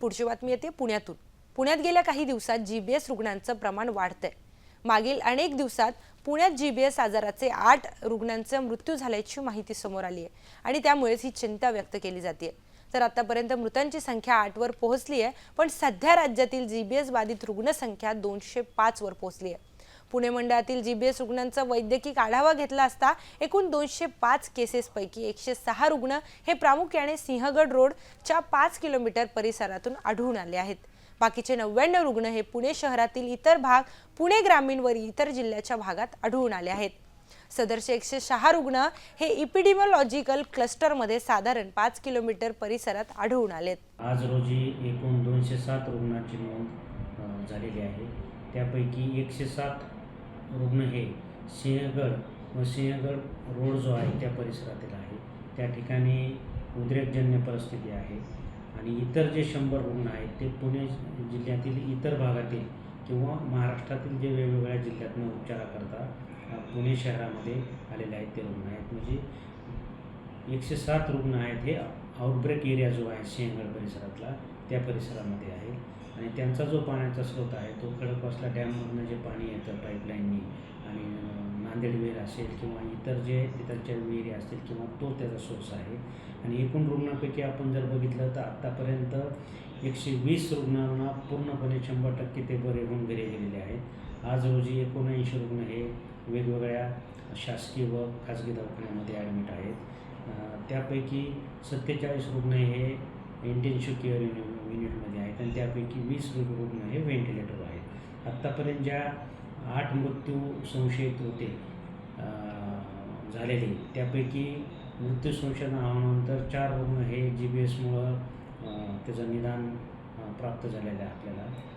पुढची बातमी येते पुण्यातून. पुण्यात गेल्या काही दिवसात जी बी एस रुग्णांचं प्रमाण वाढतंय. मागील अनेक दिवसात पुण्यात जी बी एस आजाराचे आठ रुग्णांचा मृत्यू झाल्याची माहिती समोर आली आहे आणि त्यामुळेच ही चिंता व्यक्त केली जाते. तर आतापर्यंत मृतांची संख्या आठवर पोहोचली आहे पण सध्या राज्यातील जी बी एस बाधित रुग्णसंख्या दोनशे पाचवर पोहोचली आहे. पुणे मंडळातील जी बी एस रुग्णांचा वैद्यकीय आढावा घेतला असता एकूण दोनशे पाच केसेसपैकी एकशे सहा रुग्ण हे प्रामुख्याने सिंहगड रोडच्या पाच किलोमीटर परिसरातून आढळून आले आहेत. बाकीचे नव्याण्णव रुग्ण हे पुणे शहरातील इतर भाग पुणे ग्रामीण व इतर जिल्ह्याच्या भागात आढळून आले आहेत. सदरशे एकशे सहा रुग्ण हे इपिडिमॉलॉजिकल क्लस्टरमध्ये साधारण पाच किलोमीटर परिसरात आढळून आलेत आज रोजी एकूण दोनशे सात रुग्णांची नोंद झालेली आहे. त्यापैकी एकशे सात रुग्ण हे सिंहगड व सिंहगड रोड जो आहे त्या परिसरातील आहे. त्या ठिकाणी उद्रेकजन्य परिस्थिती आहे आणि इतर जे शंभर रुग्ण आहेत ते पुणे जिल्ह्यातील इतर भागातील किंवा महाराष्ट्रातील जे वेगवेगळ्या जिल्ह्यातून उपचाराकरता पुणे शहरामध्ये आलेले आहेत ते रुग्ण आहेत. म्हणजे एकशे सात रुग्ण आहेत हे आउटब्रेक एरिया जो आहे सिंहगड परिसरातला त्या परिसरामध्ये आहे. त्यांचा जो पाण्याचा स्रोत आहे तो खडकवासला डॅममधनं जे पाणी येतं पाईपलाईननी आणि नांदेड विहीर असेल किंवा इतर जे इतरच्या विहिरी असतील किंवा तो त्याचा सोर्स आहे. आणि एकूण रुग्णांपैकी आपण जर बघितलं तर आत्तापर्यंत एकशे वीस रुग्णांना पूर्णपणे शंभर टक्के ते बरे होऊन घरी गेलेले आहेत. आज रोजी एकोणऐंशी रुग्ण हे वेगवेगळ्या शासकीय व खाजगी दवाखान्यामध्ये ॲडमिट आहेत. त्यापैकी सत्तेचाळीस रुग्ण हे इंटेन्सिव्ह केअर युनि युनिटमध्ये आहेत आणि त्यापैकी वीस रुग्ण हे व्हेंटिलेटर आहेत. आत्तापर्यंत ज्या आठ मृत्यू संशयित होते झालेले त्यापैकी मृत्यू संशय नावानंतर चार रुग्ण हे जी बी एसमुळं त्याचं निदान प्राप्त झालेलं आहे आपल्याला.